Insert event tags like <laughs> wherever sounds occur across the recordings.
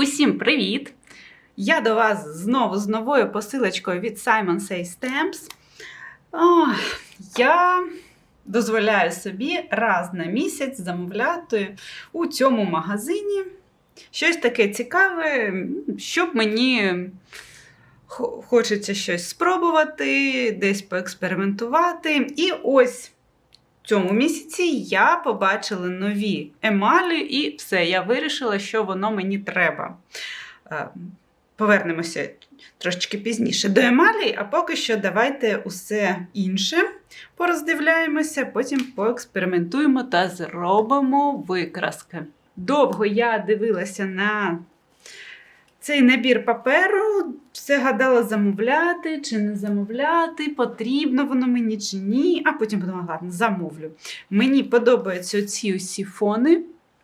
Усім привіт! Я до вас знову з новою посилочкою від Simon Says Stamps. О, я дозволяю собі раз на місяць замовляти у цьому магазині щось таке цікаве, щоб мені хочеться щось спробувати, десь поекспериментувати. І ось цьому місяці я побачила нові емалі, і все, я вирішила, що воно мені треба. Е, Повернемося трошечки пізніше до емалі, а поки що давайте усе інше пороздивляємося, потім поекспериментуємо та зробимо викраски. Довго я дивилася на цей набір паперу, все гадала замовляти чи не замовляти, потрібно воно мені чи ні. А потім подумала, ладно, замовлю. Мені подобаються ці усі фони.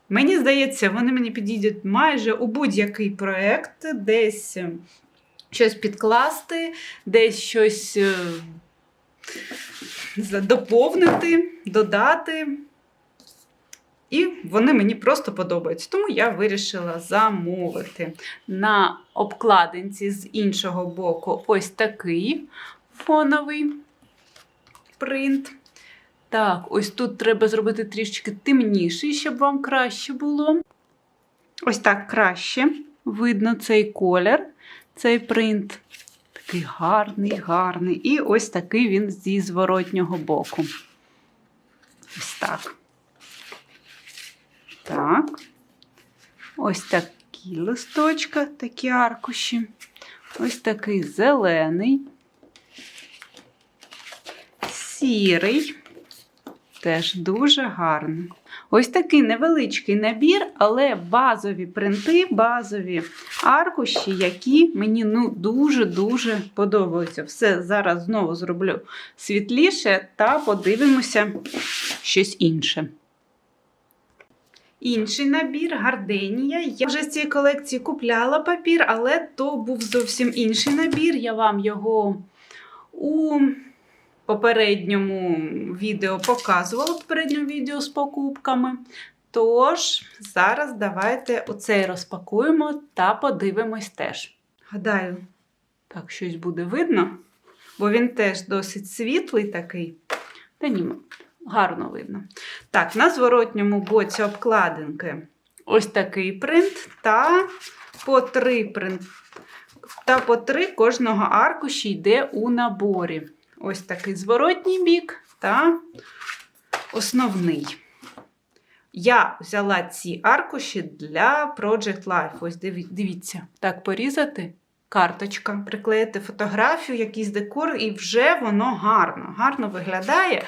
Мені здається, вони мені підійдуть майже у будь-який проєкт, десь е, щось підкласти, десь щось е, доповнити, додати. І вони мені просто подобаються. Тому я вирішила замовити. На обкладинці з іншого боку ось такий фоновий принт. Так, ось тут треба зробити трішечки темніший, щоб вам краще було. Ось так краще. Видно цей колір, цей принт. Такий гарний, гарний. І ось такий він зі зворотнього боку. Ось так. Так. Ось такі листочка, такі аркуші. Ось такий зелений, сірий. Теж дуже гарно. Ось такий невеличкий набір, але базові принти, базові аркуші, які мені ну, дуже-дуже подобаються. Все зараз знову зроблю світліше та подивимося щось інше. Інший набір гарденія. Я вже з цієї колекції купляла папір, але то був зовсім інший набір. Я вам його у попередньому відео показувала попередньому відео з покупками. Тож, зараз давайте оцей розпакуємо та подивимось теж. Гадаю, так щось буде видно, бо він теж досить світлий такий. Та ні, гарно видно. Так, на зворотньому боці обкладинки ось такий принт та по три принт. Та по три кожного аркуші йде у наборі. Ось такий зворотній бік та основний. Я взяла ці аркуші для Project Life. Ось дивіться, так порізати. Карточка, приклеїти фотографію, якийсь декор, і вже воно гарно, гарно виглядає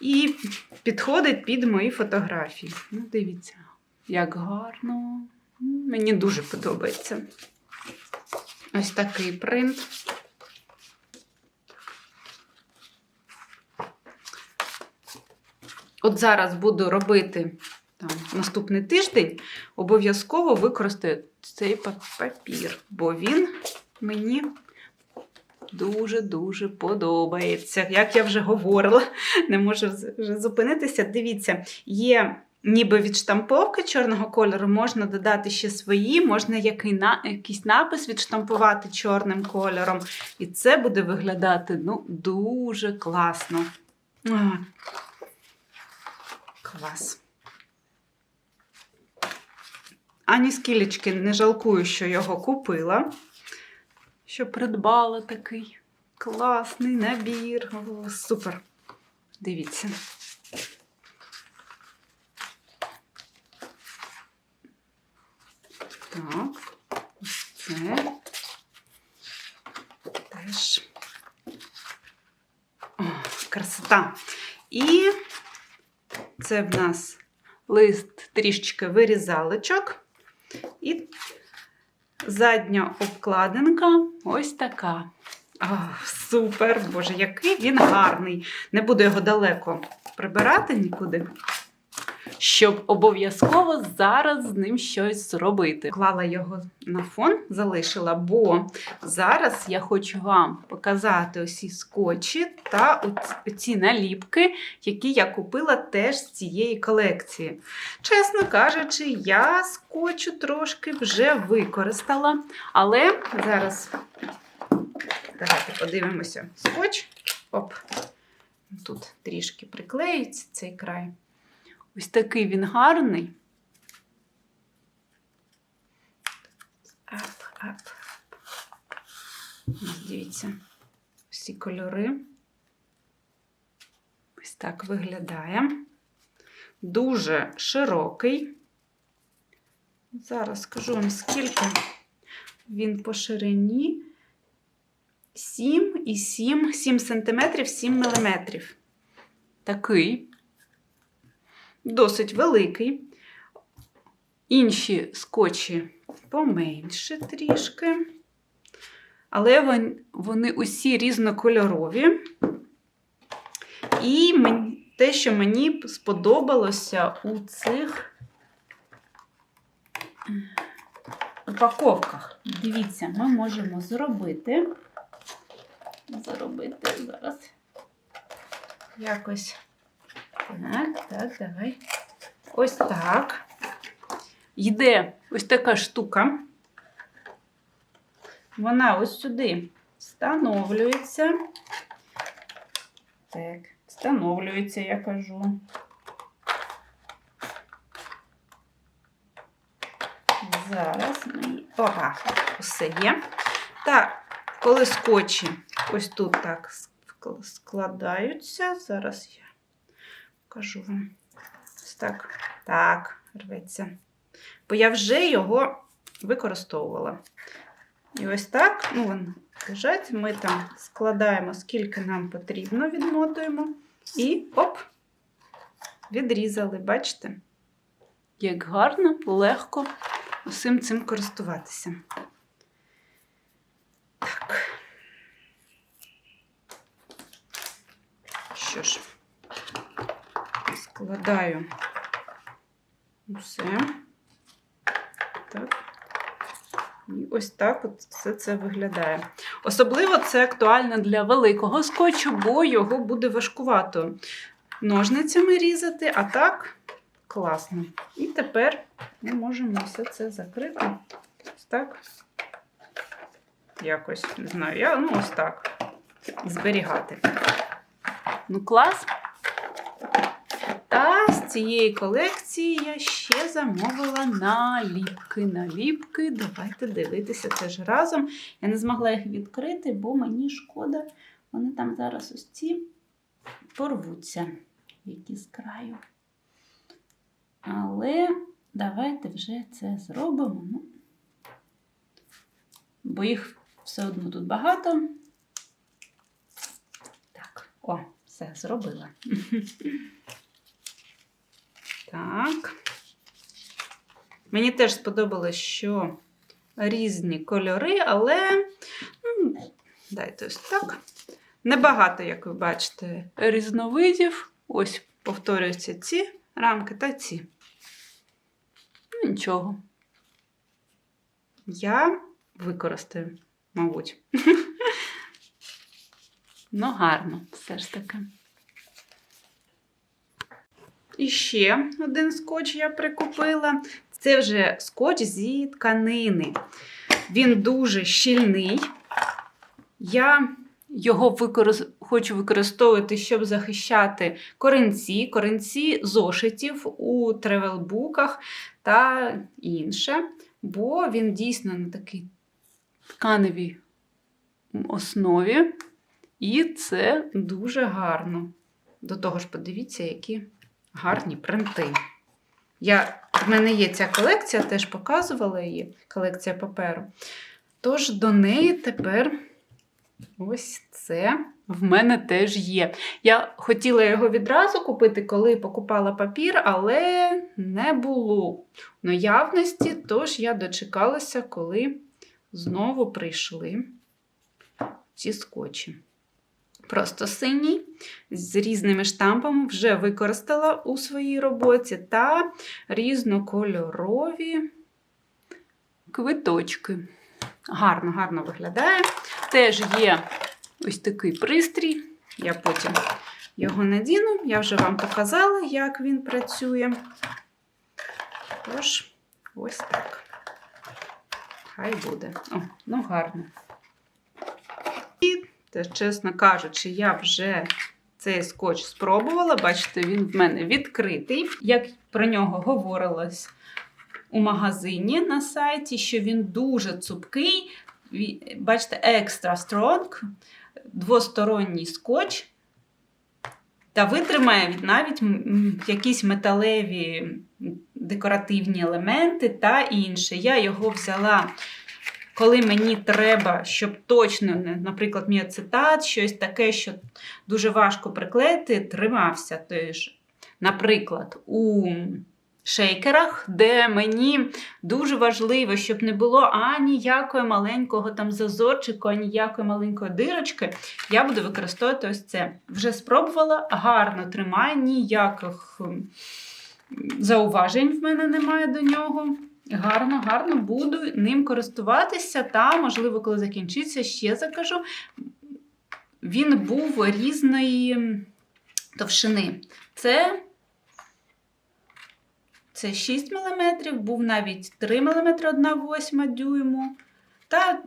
і підходить під мої фотографії. Ну, дивіться, як гарно. Мені дуже подобається. Ось такий принт. От зараз буду робити там, наступний тиждень, обов'язково використаю цей папір, бо він мені дуже-дуже подобається. Як я вже говорила, <laughs> не можу вже зупинитися. Дивіться, є ніби відштамповки чорного кольору, можна додати ще свої, можна який на, якийсь напис відштампувати чорним кольором. І це буде виглядати ну, дуже класно. А, Клас. Ані скілечки не жалкую, що його купила. Що придбала такий класний набір. О, супер. Дивіться. Так, це. Теж. О, красота. І це в нас лист трішечки вирізалочок. І задня обкладинка ось така. О, супер! Боже, який він гарний. Не буду його далеко прибирати нікуди. Щоб обов'язково зараз з ним щось зробити. Клала його на фон, залишила, бо зараз я хочу вам показати усі скотчі та ці наліпки, які я купила теж з цієї колекції. Чесно кажучи, я скотчу трошки вже використала, але зараз давайте подивимося скотч. Оп. Тут трішки приклеюється цей край. Ось такий він гарний. Ап, ап. Дивіться, всі кольори. Ось так виглядає. Дуже широкий. Зараз скажу вам, скільки він по ширині. 7 і 7, 7 см, 7 мм. Такий досить великий. Інші скотчі поменше трішки. Але вони усі різнокольорові. І те, що мені сподобалося у цих упаковках. Дивіться, ми можемо зробити. Зробити зараз. Якось. Так, так, давай. Ось так. Йде ось така штука. Вона ось сюди встановлюється. Так, встановлюється, я кажу. Зараз ми. Все є. Так, коли скотчі ось тут так складаються, зараз я покажу вам. Ось так. Так, рветься. Бо я вже його використовувала. І ось так, ну, вони лежать, ми там складаємо, скільки нам потрібно, відмотуємо. І оп, відрізали, бачите? Як гарно, легко усім цим користуватися. Так. Що ж, складаю усе. Так. І ось так от все це виглядає. Особливо це актуально для великого скотчу, бо його буде важкувато ножницями різати, а так класно. І тепер ми можемо все це закрити. Ось так. Якось, не знаю, я ну ось так. Зберігати. Ну, клас. Цієї колекції я ще замовила наліпки. Наліпки. Давайте дивитися теж разом. Я не змогла їх відкрити, бо мені шкода, вони там зараз ось ці порвуться, які з краю. Але давайте вже це зробимо. Ну, бо їх все одно тут багато. Так, о, все, зробила. <laughs> Так. Мені теж сподобалось, що різні кольори, але ну, дайте ось так. Небагато, як ви бачите, різновидів. Ось повторюються ці рамки та ці. Ну, нічого. Я використаю, мабуть. <laughs> Ну, гарно, все ж таки. І ще один скотч я прикупила. Це вже скотч зі тканини. Він дуже щільний. Я його використ... хочу використовувати, щоб захищати коринці, коринці зошитів у тревелбуках та інше. Бо він дійсно на такій тканевій основі. І це дуже гарно. До того ж, подивіться, які гарні принти. Я, в мене є ця колекція, теж показувала її, колекція паперу. Тож до неї тепер ось це в мене теж є. Я хотіла його відразу купити, коли покупала папір, але не було наявності, тож я дочекалася, коли знову прийшли ці скотчі. Просто синій, з різними штампами вже використала у своїй роботі та різнокольорові квиточки. Гарно, гарно виглядає. Теж є ось такий пристрій. Я потім його надіну. Я вже вам показала, як він працює. Тож, ось так. Хай буде. О, ну гарно. І, те, чесно кажучи, я вже цей скотч спробувала. Бачите, він в мене відкритий. Як про нього говорилось у магазині на сайті, що він дуже цупкий. Бачите, екстра стронг, двосторонній скотч. Та витримає навіть якісь металеві декоративні елементи та інше. Я його взяла, коли мені треба, щоб точно, наприклад, мій ацетат, щось таке, що дуже важко приклеїти, тримався. Тож, наприклад, у шейкерах, де мені дуже важливо, щоб не було аніякого маленького там зазорчику, аніякої маленької дирочки, я буду використовувати ось це. Вже спробувала, гарно тримає, ніяких зауважень в мене немає до нього. Гарно, гарно буду ним користуватися, та, можливо, коли закінчиться, ще закажу. Він був різної товщини. Це, це 6 мм, був навіть 3 мм 1,8 дюйму. Та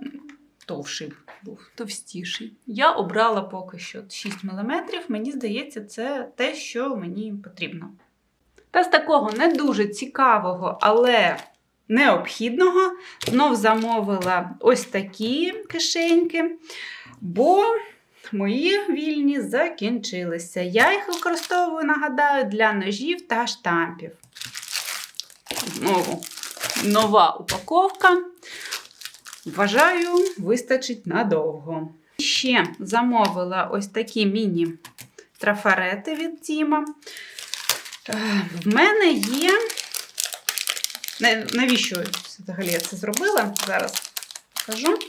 товший був, товстіший. Я обрала поки що 6 мм. Мені здається, це те, що мені потрібно. Та з такого не дуже цікавого, але необхідного, знов замовила ось такі кишеньки, бо мої вільні закінчилися. Я їх використовую, нагадаю, для ножів та штампів. Знову нова упаковка. Вважаю, вистачить надовго. Ще замовила ось такі міні-трафарети від Тіма. Е, В мене є. Навіщо взагалі я це зробила? Зараз покажу.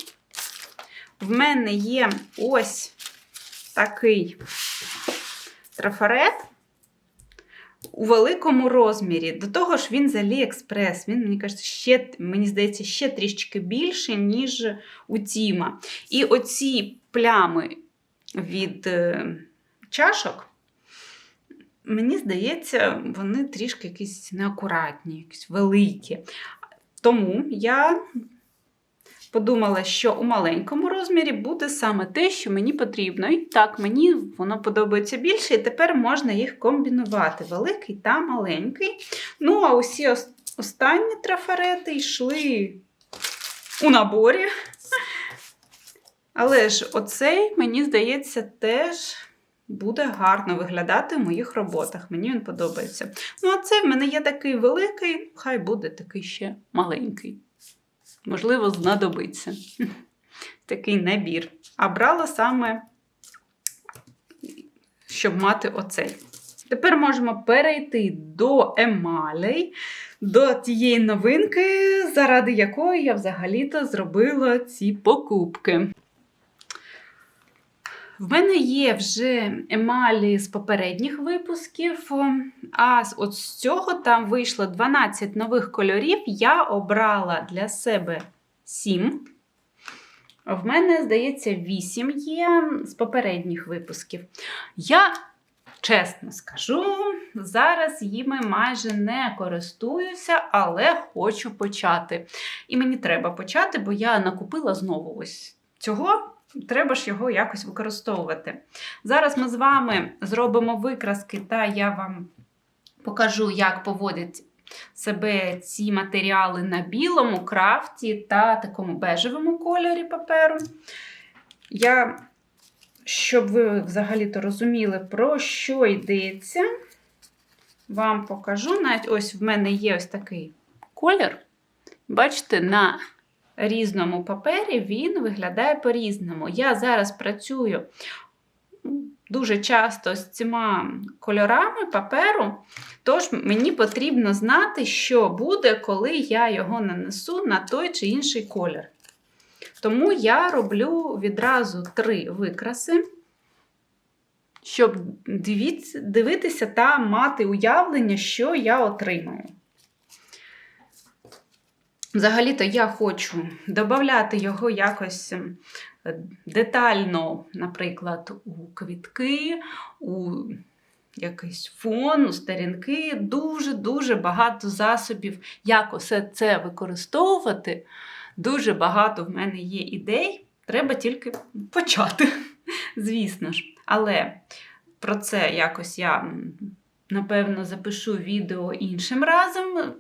В мене є ось такий трафарет у великому розмірі. До того ж, він з Aliexpress. Він, мені кажеться, ще, мені здається, ще трішки більше, ніж у Тіма. І оці плями від е, чашок. Мені здається, вони трішки якісь неакуратні, якісь великі. Тому я подумала, що у маленькому розмірі буде саме те, що мені потрібно. І так, мені воно подобається більше, і тепер можна їх комбінувати: великий та маленький. Ну, а усі останні трафарети йшли у наборі. Але ж оцей, мені здається, теж буде гарно виглядати в моїх роботах. Мені він подобається. Ну, а це в мене є такий великий, хай буде такий ще маленький. Можливо, знадобиться. <laughs> Такий набір. А брала саме, щоб мати оцей. Тепер можемо перейти до емалей, до тієї новинки, заради якої я взагалі-то зробила ці покупки. В мене є вже емалі з попередніх випусків, а з- от з цього там вийшло 12 нових кольорів. Я обрала для себе 7. В мене, здається, 8 є з попередніх випусків. Я чесно скажу, зараз їми майже не користуюся, але хочу почати. І мені треба почати, бо я накупила знову ось цього. Треба ж його якось використовувати. Зараз ми з вами зробимо викраски, та я вам покажу, як поводять себе ці матеріали на білому крафті та такому бежевому кольорі паперу. Я, щоб ви взагалі-то розуміли, про що йдеться, вам покажу. Навіть ось в мене є ось такий колір. Бачите, на різному папері він виглядає по-різному. Я зараз працюю дуже часто з цими кольорами паперу, тож мені потрібно знати, що буде, коли я його нанесу на той чи інший колір. Тому я роблю відразу три викраси. щоб дивитися та мати уявлення, що я отримаю. Взагалі-то я хочу додати його якось ем, детально, наприклад, у квітки, у якийсь фон, у сторінки. Дуже-дуже багато засобів, як усе це використовувати. Дуже багато в мене є ідей. Треба тільки почати, <laughs> звісно ж. Але про це якось я, напевно, запишу відео іншим разом.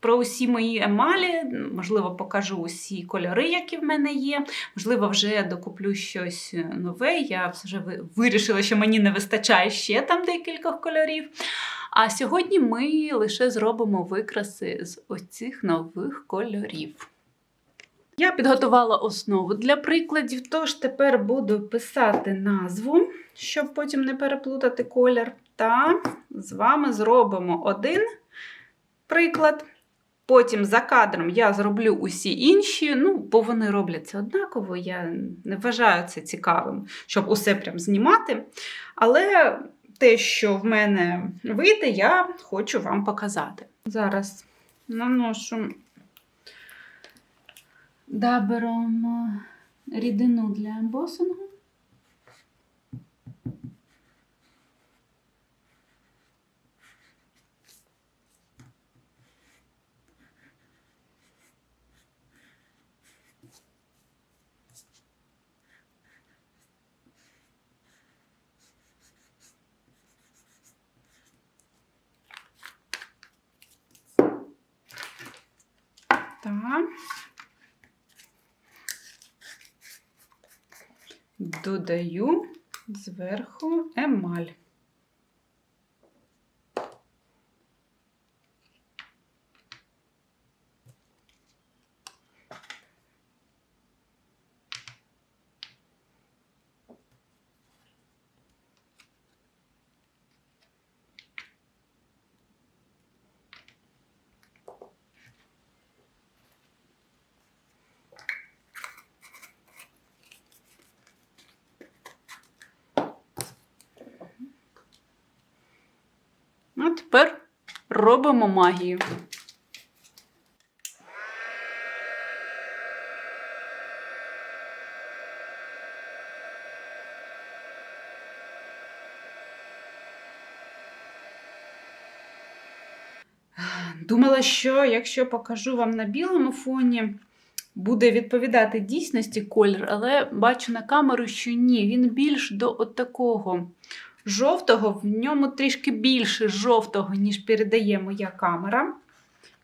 Про усі мої емалі, можливо, покажу усі кольори, які в мене є. Можливо, вже докуплю щось нове. Я вже вирішила, що мені не вистачає ще там декількох кольорів. А сьогодні ми лише зробимо викраси з оцих нових кольорів. Я підготувала основу для прикладів, тож тепер буду писати назву, щоб потім не переплутати колір. Та з вами зробимо один приклад. Потім за кадром я зроблю усі інші, ну, бо вони робляться однаково. Я не вважаю це цікавим, щоб усе прям знімати. Але те, що в мене вийде, я хочу вам показати. Зараз наношу дабером рідину для ембосингу. Так. Додаю зверху емаль. А тепер робимо магію. Думала, що якщо покажу вам на білому фоні, буде відповідати дійсності колір, але бачу на камеру, що ні, він більш до от такого жовтого, в ньому трішки більше жовтого, ніж передає моя камера.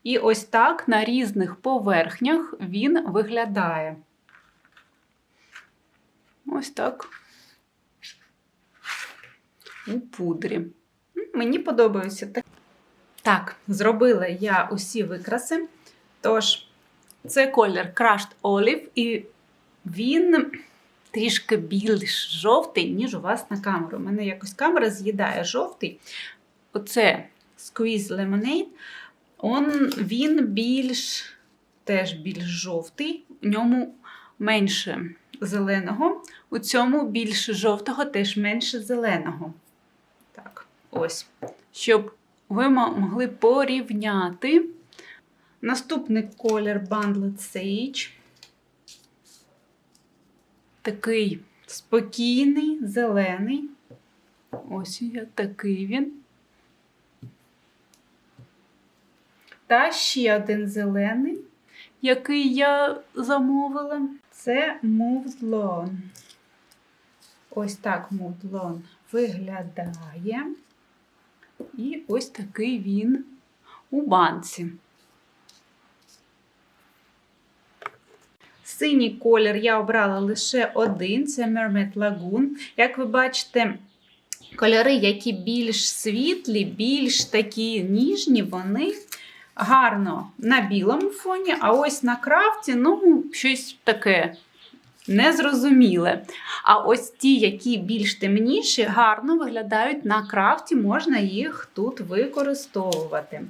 І ось так на різних поверхнях він виглядає. Ось так. У пудрі. Мені подобаються такі. Так, зробила я усі викраси. Тож, це колір Crushed Olive, і він трішки більш жовтий, ніж у вас на камеру. У мене якось камера з'їдає жовтий. Оце Squeeze Lemonade. Он, він більш теж більш жовтий, у ньому менше зеленого, у цьому більше жовтого, теж менше зеленого. Так, ось. Щоб ви могли порівняти. Наступний колір Bundled Sage. Такий спокійний, зелений. Ось я такий він. Та ще один зелений, який я замовила. Це Mouvlon. Ось так Mouvlon виглядає. І ось такий він у банці. Синій колір я обрала лише один це Mermaid Lagoon. Як ви бачите, кольори, які більш світлі, більш такі ніжні, вони гарно на білому фоні, а ось на крафті, ну, щось таке незрозуміле. А ось ті, які більш темніші, гарно виглядають на крафті, можна їх тут використовувати.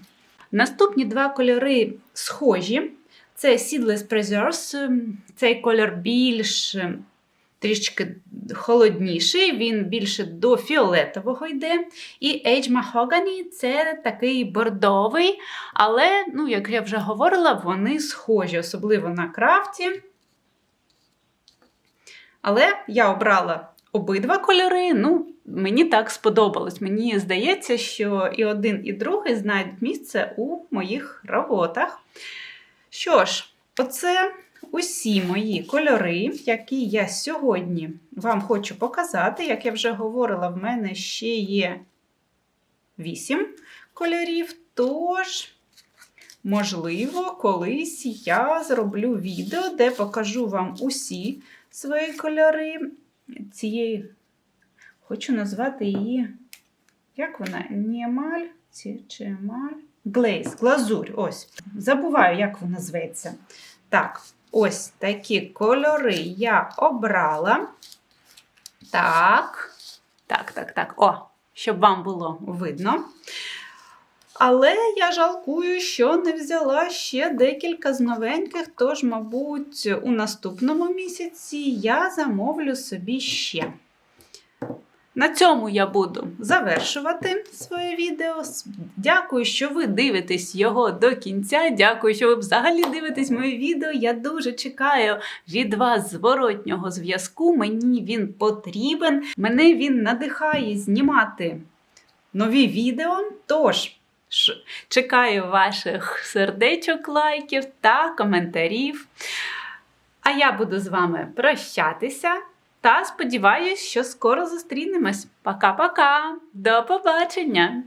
Наступні два кольори схожі. Це Seedless Preserves. Цей колір більш трішки холодніший, він більше до фіолетового йде. І Age Mahogany це такий бордовий, але, ну, як я вже говорила, вони схожі, особливо на крафті. Але я обрала обидва кольори. Ну, мені так сподобалось. Мені здається, що і один, і другий знайдуть місце у моїх роботах. Що ж, оце усі мої кольори, які я сьогодні вам хочу показати. Як я вже говорила, в мене ще є 8 кольорів. Тож, можливо, колись я зроблю відео, де покажу вам усі свої кольори цієї. Хочу назвати її. Як вона? Не емаль чи емаль? Глейс, глазурь. Ось. Забуваю, як вона зветься. Так, ось такі кольори я обрала. Так. Так, так, так. О, щоб вам було видно. Але я жалкую, що не взяла ще декілька з новеньких, тож, мабуть, у наступному місяці я замовлю собі ще. На цьому я буду завершувати своє відео. Дякую, що ви дивитесь його до кінця. Дякую, що ви взагалі дивитесь моє відео. Я дуже чекаю від вас зворотнього зв'язку. Мені він потрібен. Мене він надихає знімати нові відео. Тож. Чекаю ваших сердечок, лайків та коментарів. А я буду з вами прощатися та сподіваюсь, що скоро зустрінемось. Пока-пока! До побачення!